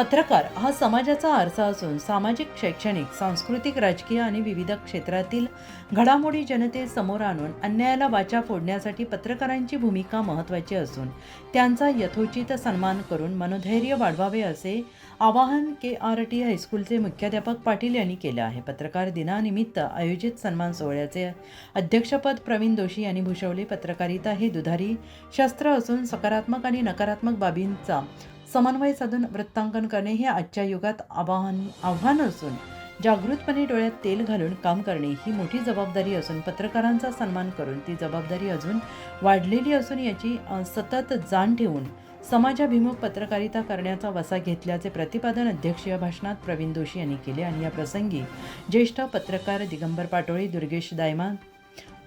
पत्रकार हा समाजाचा आरसा असून सामाजिक शैक्षणिक सांस्कृतिक राजकीय आणि विविध क्षेत्रातील घडामोडी जनतेसमोर आणून अन्यायाला वाचा फोडण्यासाठी पत्रकारांची भूमिका महत्त्वाची असून त्यांचा यथोचित सन्मान करून मनोधैर्य वाढवावे असे आवाहन के आर टी हायस्कूलचे मुख्याध्यापक पाटील यांनी केलं आहे. पत्रकार दिनानिमित्त आयोजित सन्मान सोहळ्याचे अध्यक्षपद प्रवीण दोषी यांनी भूषवले. पत्रकारिता हे दुधारी शस्त्र असून सकारात्मक आणि नकारात्मक बाबींचा समन्वय साधून वृत्तांकन करणे हे आजच्या युगात आवाहन आव्हान असून जागृतपणे डोळ्यात तेल घालून काम करणे ही मोठी जबाबदारी असून पत्रकारांचा सन्मान करून ती जबाबदारी अजून वाढलेली असून याची सतत जाण ठेवून समाजाभिमुख पत्रकारिता करण्याचा वसा घेतल्याचे प्रतिपादन अध्यक्षीय भाषणात प्रवीण जोशी यांनी केले. आणि या प्रसंगी ज्येष्ठ पत्रकार दिगंबर पाटोळे दुर्गेश दायमान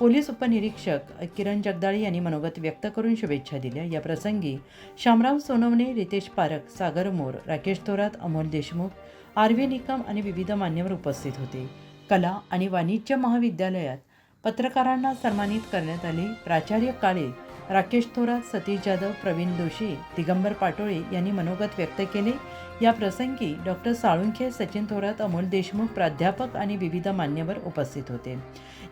पोलीस उपनिरीक्षक किरण जगदाळे यांनी मनोगत व्यक्त करून शुभेच्छा दिल्या. या प्रसंगी शामराव सोनवणे रितेश पारख सागर मोर राकेश थोरात अमोल देशमुख आर व्ही निकम आणि विविध मान्यवर उपस्थित होते. कला आणि वाणिज्य महाविद्यालयात पत्रकारांना सन्मानित करण्यात आले. प्राचार्य काळे राकेश थोरात सतीश जाधव प्रवीण दोशी दिगंबर पाटोळे यांनी मनोगत व्यक्त केले. या प्रसंगी डॉक्टर साळुंखे सचिन थोरात अमोल देशमुख प्राध्यापक आणि विविध मान्यवर उपस्थित होते.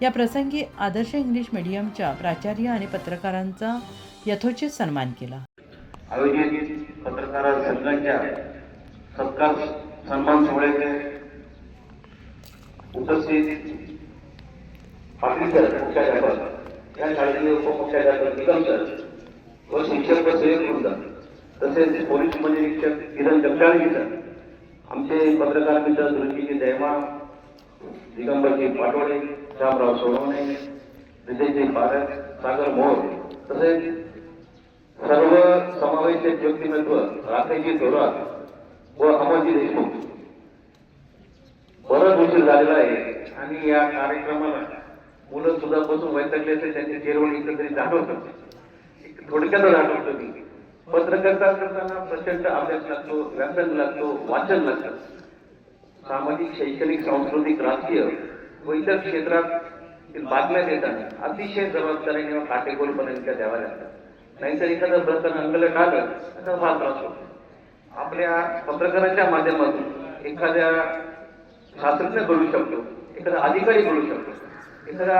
या प्रसंगी आदर्श इंग्लिश मीडियमच्या प्राचार्य आणि पत्रकारांचा यथोचित सन्मान केला. आयोजित पत्रकार संघाच्या सत्कार सन्मान सोहळ्याचे उपस्थित पाटील मुख्याध्यापक या शाळेचे उपमुख्याध्यापक निकम सर व शिक्षक व सेवक वृंद तसेच पोलीस उपनिरीक्षक किरण जगदाळी सर आमचे पत्रकार मित्र दुर्गीजी दैमा दिगंबरजी पाटोळे श्यामराव सोनवणे विजयजी पारक सागर मोर तसेच सर्व समावेशक व्यक्तिमत्व राखेजी थोरात व अमरजी देशमुख. बरंच उशीर झालेला आहे आणि या कार्यक्रमाला मुलं सुद्धा बसून वैतकले असेल त्यांचे चेरवण इकडे तरी जाणवत. एक थोडक्यातच मी पत्रकारिता करताना प्रचंड अभ्यास लागतो व्याकरण लागतो वाचन लागतं. सामाजिक शैक्षणिक सांस्कृतिक राजकीय व इतर क्षेत्रात बातम्या देताना अतिशय जबाबदारी किंवा काटेकोरपणे त्या द्याव्या लागतात. नाहीतर एखादं बर्तन अंगल आलं तर फार त्रास होतो. आपल्या पत्रकाराच्या माध्यमातून एखाद्या शास्त्रज्ञ घडू शकतो एखादा अधिकारी घडू शकतो. एखादा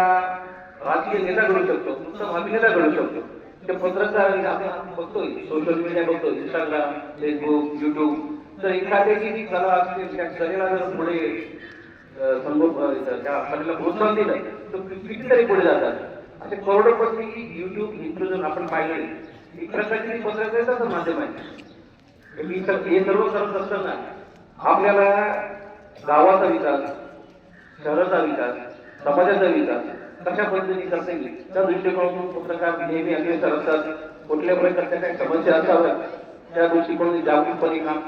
राजकीय नेता घडू शकतो उत्तम अभिनेता घडू शकतो. ते पत्रकार आपण बघतोय सोशल मीडिया बघतोय इंस्टाग्राम फेसबुक युट्यूब तर एखाद्याची जी कला असते त्या कलेला जर पुढे त्या कलेला प्रोत्साहन दिलं तर कितीतरी पुढे जातात. असे करोडोपती युट्यूब इन्फ्लुएन्सर आपण पाहिले. एक प्रकारची पत्रकारिताचं माध्यम आहे मी तर हे सर्व करत असताना आपल्याला गावाचा विकास शहराचा विकास समाजाचा विकास कशा पद्धतीने करता येईल? त्या दृष्टिकोनातून पत्रकार नेहमी अग्रेसर असतात कुठल्या प्रकारच्या काही समस्या असाव्यात त्या दृष्टिकोनातून जागरूकपणे काम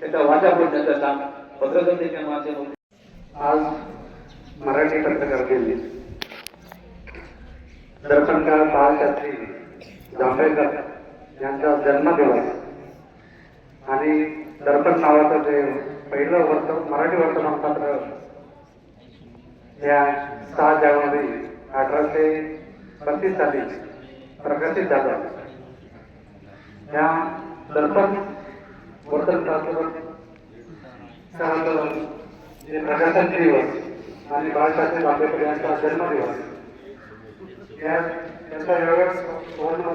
त्याचा वाचा फोडण्याचं काम पत्रकारितेच्या माध्यमातून. आज मराठी पत्रकार दिली दर्पणकार बाळशास्त्री जांभेकर यांचा जन्मदिवस आणि दर्पण नावाचं जे पहिलं वर्तमान मराठी वर्तमानपत्र या सहा जानेवारी अठराशे पस्तीस साली प्रकाशित झाल्या. या दर्पण वर्तन सरांचं जे प्रकाशन दिवस आणि बाळशास्त्री आंबेडकर यांचा जन्मदिवस या त्यांचा वेगळ्या सुवर्ण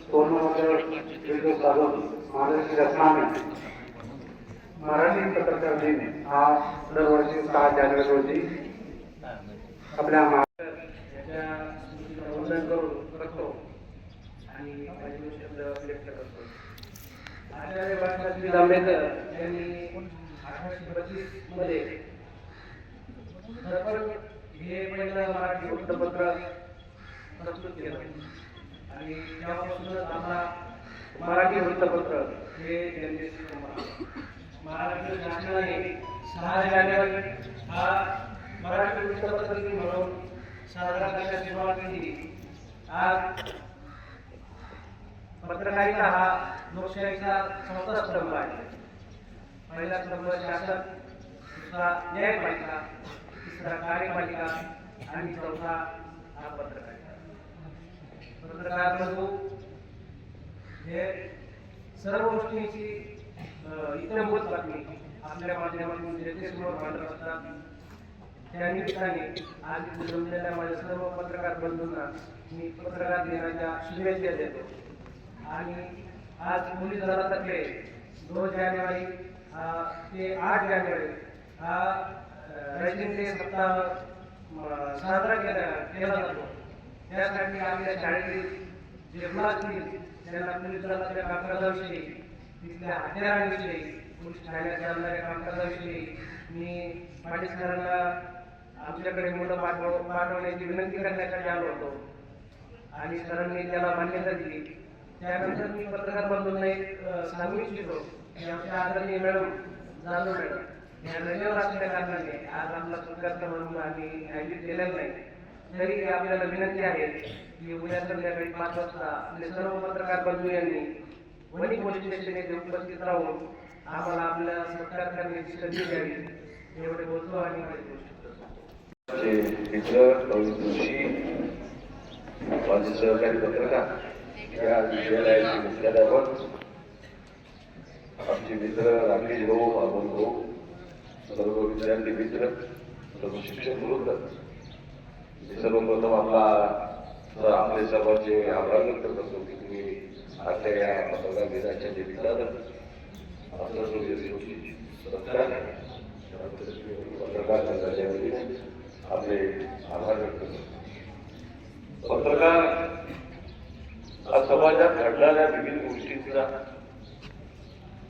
सुवर्णमध्ये विद्युत साधून महाराष्ट्र रत्नाने मराठी पत्रकार दिन हा दरवर्षी सहा जानेवारी रोजी आपल्या करून करतो आणि शब्द व्यक्त करतो. आचार्य बाळासाहेब यांनी अठराशे पस्तीसमध्ये हे पहिलं मराठी वृत्तपत्र प्रस्तुत केलं. आणि तेव्हापासूनच मराठी वृत्तपत्र हे जनतेशी महाराष्ट्र शासनाने सहा जानेवारी हा मराठी वृत्तपत्र म्हणून साजरा करण्यास सुरुवात केली. आज पत्रकारिता हा लोकशाहीचा चौथा स्तंभ आहे. पहिला स्तंभ शासन दुसरा न्यायपालिका तिसरा कार्यपालिका आणि चौथा हा पत्रकारिता. पत्रकार बंधू हे सर्व गोष्टींची इतर इत्यंभूत बातमी आपल्या माध्यमातून जनतेसमोर मांडत असतात त्या निमित्ताने आज जमलेल्या माझ्या सर्व पत्रकार बंधूंना मी पत्रकार दिनाच्या शुभेच्छा देतो. आणि आज मुली दलातर्फे दोन जानेवारी ते आठ जानेवारी हा रजनी डे सप्ताह साजरा केला केला जातो. त्यासाठी आपल्या शाळेतील जे मुलातील त्यांना पोलीस दलाच्या कामकाजाविषयी तिथल्या हत्याराविषयी पोलीस ठाण्यात चालणाऱ्या कामकाजाविषयी मी पाटील सरांना आमच्याकडे मुलं पाठव पाठवण्याची विनंती करण्यासाठी आलो होतो. आणि सरांनी त्याला मान्यता दिली. त्यानंतर मी पत्रकार बंधूंना एक सांगू इच्छितो. की आमच्या आदरणीय मॅडम जाधव मॅडम. या रजेवर असल्या कारणाने आज आपला सत्कार म्हणून आम्ही आयोजित केलेलं नाही. तरी आपल्याला विनंती आहे की उद्या संध्याकाळी पाच वाजता आपले सर्व पत्रकार बंधू यांनी वणी पोलीस स्टेशन येथे उपस्थित राहून आम्हाला आपल्या सत्कार करण्याची संधी द्यावी. एवढे बोलतो आणि माहिती मित्र प्रवीण जोशी माझे सहकारी पत्रकार या विद्यालयाचे मुख्याध्यापक आमचे मित्र राकेश भाऊ बाबन भाऊ सर्व विद्यार्थी मित्र सर्व शिक्षक वृद्ध मी सर्वप्रथम आपला आपले सर्वांचे आभार व्यक्त करतो की तुम्ही आजच्या या पत्रकार दिनाच्या निमित्तानं आपला जो सत्कार पत्रकार संघाच्या वतीने आपले आभार व्यक्त करतो. पत्रकार हा समाजात घडणाऱ्या विविध गोष्टींचा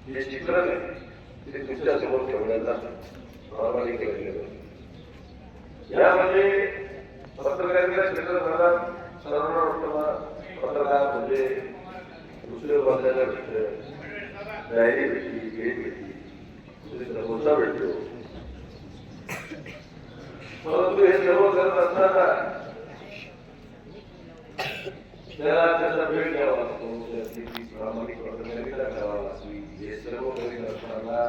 जे चित्रण आहे ते तुमच्यासमोर ठेवण्याचा प्रामाणिक यामध्ये पत्रकारिता क्षेत्रात सर्वांना वाटतं पत्रकार म्हणजे दुसरे वर्गाच्या म्हणजे डायरी भेटली भेट भेटली दुसरी समोसा भेटतो परंतु हे सर्व करत असताना त्याला त्याचा वेळ द्यावा लागतो त्याची प्रामाणिक पत्रकारिता करावा लागते हे सर्व करीत असताना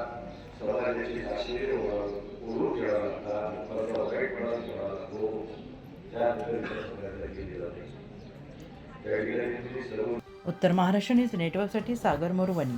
समाजाची आश्चर्य ओळख घ्यावा लागतात लोकांचा वाईटपणा घ्यावा लागतो त्या पद्धतीने केली जाते उत्तर महाराष्ट्र न्यूज नेटवर्कसाठी सागर मोरवणी.